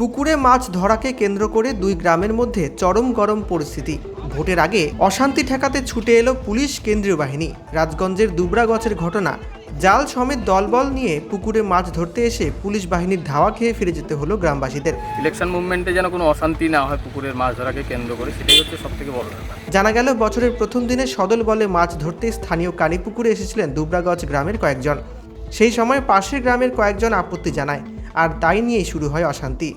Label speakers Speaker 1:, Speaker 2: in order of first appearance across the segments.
Speaker 1: পুকুরে মাছ ধরাকে কেন্দ্র করে দুই গ্রামের মধ্যে চরম গরম পরিস্থিতি। ভোটের আগে অশান্তি ঠেকাতে ছুটে এলো পুলিশ কেন্দ্রীয় বাহিনী। রাজগঞ্জের দুবরাগছের ঘটনা জাল সমেত দলবল নিয়ে পুকুরে মাছ ধরতে এসে পুলিশ বাহিনীর ধাওয়া খেয়ে ফিরে যেতে হলো গ্রামবাসীদের।
Speaker 2: ইলেকশন মুভমেন্টে যেন কোনো অশান্তি না হয় পুকুরের মাছ ধরাকে কেন্দ্র করে সেটাই হচ্ছে সব থেকে বড় ব্যাপার।
Speaker 1: জানা গেল বছরের প্রথম দিনে সদল বলে মাছ ধরতে স্থানীয় কালীপুকুরে এসেছিলেন দুবরাগঞ্জ গ্রামের কয়েকজন। সেই সময় পাশের গ্রামের কয়েকজন আপত্তি জানায় আর তাই নিয়েই শুরু হয় অশান্তি।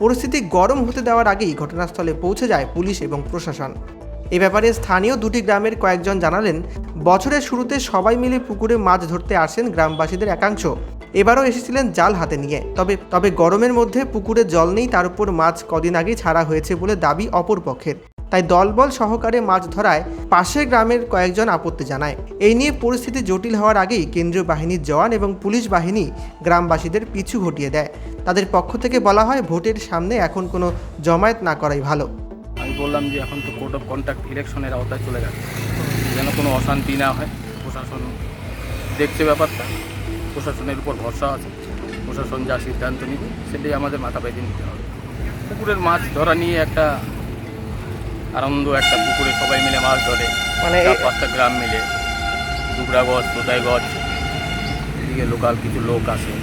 Speaker 1: পরিস্থিতি গরম হতে দেওয়ার আগেই ঘটনাস্থলে পৌঁছে যায় পুলিশ এবং প্রশাসন। এ ব্যাপারে স্থানীয় দুটি গ্রামের কয়েকজন জানালেন, বছরের শুরুতে সবাই মিলে পুকুরে মাছ ধরতে আসেন গ্রামবাসীদের একাংশ। এবারও এসেছিলেন জাল হাতে নিয়ে। তবে তবে গরমের মধ্যে পুকুরে জল নেই, তার উপর মাছ কদিন আগেই ছাড়া হয়েছে বলে দাবি অপর পক্ষের। তাই দলবল সহকারে মাছ ধরায় পাশের গ্রামের কয়েকজন আপত্তি জানায়। এই নিয়ে পরিস্থিতি জটিল হওয়ার আগেই কেন্দ্রীয় বাহিনীর জওয়ান এবং পুলিশ বাহিনী গ্রামবাসীদের পিছু ঘটিয়ে দেয়। তাদের পক্ষ থেকে বলা হয় ভোটের সামনে এখন কোনো জমায়েত না করাই ভালো।
Speaker 2: আমি বললাম যে এখন তো কোড অফ কন্ট্যাক্ট ইলেকশনের আওতায় চলে গেছে। যেন কোনো অশান্তি না হয় প্রশাসন দেখছে ব্যাপারটা। প্রশাসনের উপর ভরসা আছে। প্রশাসন যা সিদ্ধান্ত নিবে সেটাই আমাদের মাথা পেতে নিতে হবে। পুকুরের মাছ ধরা নিয়ে একটা আনন্দ একটা পুকুরে সবাই মিলে মাছ ধরে।
Speaker 1: মানে
Speaker 2: পাঁচটা গ্রাম মিলে। দুবরা গছ এদিকে লোকাল কিছু লোক আসে।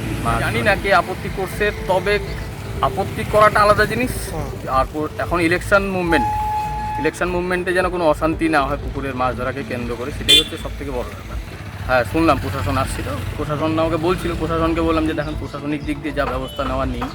Speaker 2: জানি না কে আপত্তি করছে তবে আপত্তি করাটা আলাদা জিনিস। আর এখন ইলেকশন মুভমেন্ট ইলেকশন মুভমেন্টে যেন কোনো অশান্তি না হয় পুকুরের মাছ ধরাকে কেন্দ্র করে সেটাই হচ্ছে সব থেকে বড় ব্যাপার। হ্যাঁ শুনলাম প্রশাসন আসছিল প্রশাসন আমাকে বলছিল প্রশাসনকে বললাম যে দেখেন প্রশাসনিক দিক দিয়ে যা ব্যবস্থা নেওয়া নেই।